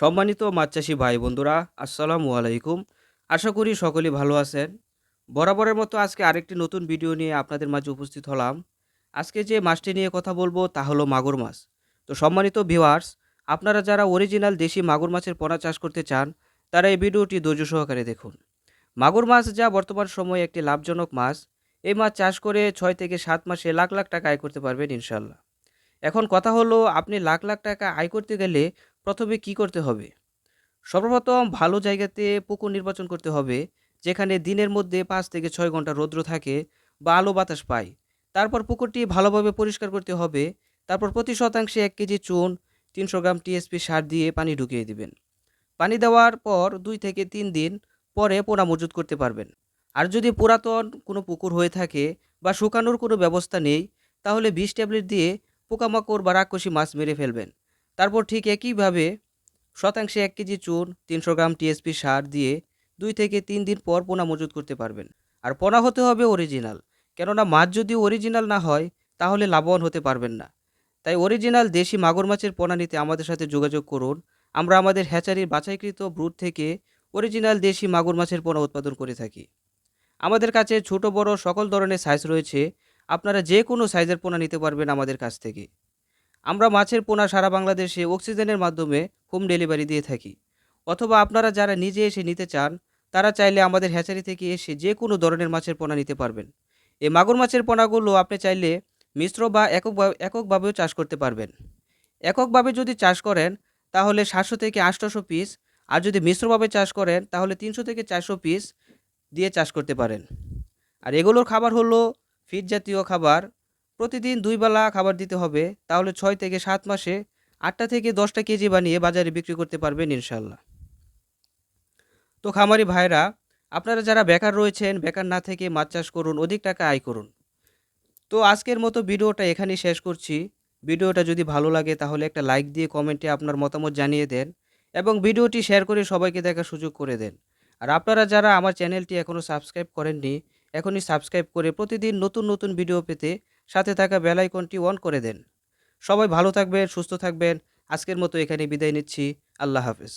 সম্মানিত মাছ চাষি ভাই বন্ধুরা, আসসালামু আলাইকুম। আশা করি সকলেই ভালো আছেন। বরাবরের মতো আজকে আরেকটি নতুন ভিডিও নিয়ে আপনাদের মাঝে উপস্থিত হলাম। আজকে যে মাছটি নিয়ে কথা বলব তা হলো মাগুর মাছ। তো সম্মানিত ভিউয়ার্স আপনারা যারা অরিজিনাল দেশি মাগুর মাছের পোনা চাষ করতে চান, তারা এই ভিডিওটি ধৈর্য সহকারে দেখুন। মাগুর মাছ যা বর্তমান সময়ে একটি লাভজনক মাছ, এই মাছ চাষ করে ছয় থেকে সাত মাসে লাখ লাখ টাকা আয় করতে পারবেন ইনশাল্লাহ। এখন কথা হলো, আপনি লাখ লাখ টাকা আয় করতে গেলে প্রথমে কি করতে হবে? সর্বপ্রথম ভালো জায়গাতে পুকুর নির্বাচন করতে হবে, যেখানে দিনের মধ্যে পাঁচ থেকে ছয় ঘণ্টা রৌদ্র থাকে বা আলো বাতাস পায়। তারপর পুকুরটি ভালোভাবে পরিষ্কার করতে হবে, তারপর প্রতি শতাংশে এক কেজি চুন, তিনশো গ্রাম টিএসপি সার দিয়ে পানি ঢুকিয়ে দিবেন। পানি দেওয়ার পর দুই থেকে তিন দিন পরে পোনা মজুত করতে পারবেন। আর যদি পুরাতন কোনো পুকুর হয়ে থাকে বা শুকানোর কোনো ব্যবস্থা নেই, তাহলে বিষ ট্যাবলেট দিয়ে পোকামাকড় বা রাক্ষসী মাছ মেরে ফেলবেন। তারপর ঠিক একইভাবে শতাংশে এক কেজি চুন তিনশো গ্রাম টিএসপি সার দিয়ে দুই থেকে তিন দিন পর পোনা মজুত করতে পারবেন। আর পোনা হতে হবে অরিজিনাল কেননা মাছ যদি অরিজিনাল না হয়, তাহলে লাভবান হতে পারবেন না। তাই অরিজিনাল দেশি মাগুর মাছের পোনা নিতে আমাদের সাথে যোগাযোগ করুন। আমরা আমাদের হ্যাচারির বাছাইকৃত ব্রুড থেকে অরিজিনাল দেশি মাগুর মাছের পোনা উৎপাদন করে থাকি। আমাদের কাছে ছোট বড় সকল ধরনের সাইজ রয়েছে। আপনারা যে কোনো সাইজের পোনা নিতে পারবেন আমাদের কাছ থেকে। আমরা মাছের পোনা সারা বাংলাদেশে অক্সিজেনের মাধ্যমে হোম ডেলিভারি দিয়ে থাকি। অথবা আপনারা যারা নিজে এসে নিতে চান, তারা চাইলে আমাদের হ্যাচারি থেকে এসে যে কোনো ধরনের মাছের পোনা নিতে পারবেন। এই মাগুর মাছের পোনাগুলো আপনি চাইলে মিশ্র বা এককভাবে এককভাবেও চাষ করতে পারবেন। এককভাবে যদি চাষ করেন, তাহলে সাতশো থেকে আটশোশো পিস, আর যদি মিশ্রভাবে চাষ করেন, তাহলে তিনশো থেকে চারশো পিস দিয়ে চাষ করতে পারেন। আর এগুলোর খাবার হলো ফিড জাতীয় খাবার, প্রতিদিন দুই বেলা খাবার দিতে হবে, তাহলে ছয় থেকে সাত মাসে আটটা থেকে দশটা কেজি বানিয়ে বাজারে বিক্রি করতে পারবেন ইনশাল্লাহ। তো খামারি ভাইরা, আপনারা যারা বেকার রয়েছেন, বেকার না থেকে মাছ চাষ করুন, অধিক টাকা আয় করুন। তো আজকের মতো ভিডিওটা এখানেই শেষ করছি। ভিডিওটা যদি ভালো লাগে, তাহলে একটা লাইক দিয়ে কমেন্টে আপনার মতামত জানিয়ে দেন এবং ভিডিওটি শেয়ার করে সবাইকে দেখার সুযোগ করে দেন। আর আপনারা যারা আমার চ্যানেলটি এখনও সাবস্ক্রাইব করেননি এখনই সাবস্ক্রাইব করে প্রতিদিন নতুন নতুন ভিডিও পেতে সাথে থাকা বেল আইকনটি অন করে দেন। সবাই ভালো থাকবেন, সুস্থ থাকবেন। আজকের মতো এখানে বিদায় নিচ্ছি। আল্লাহ হাফেজ।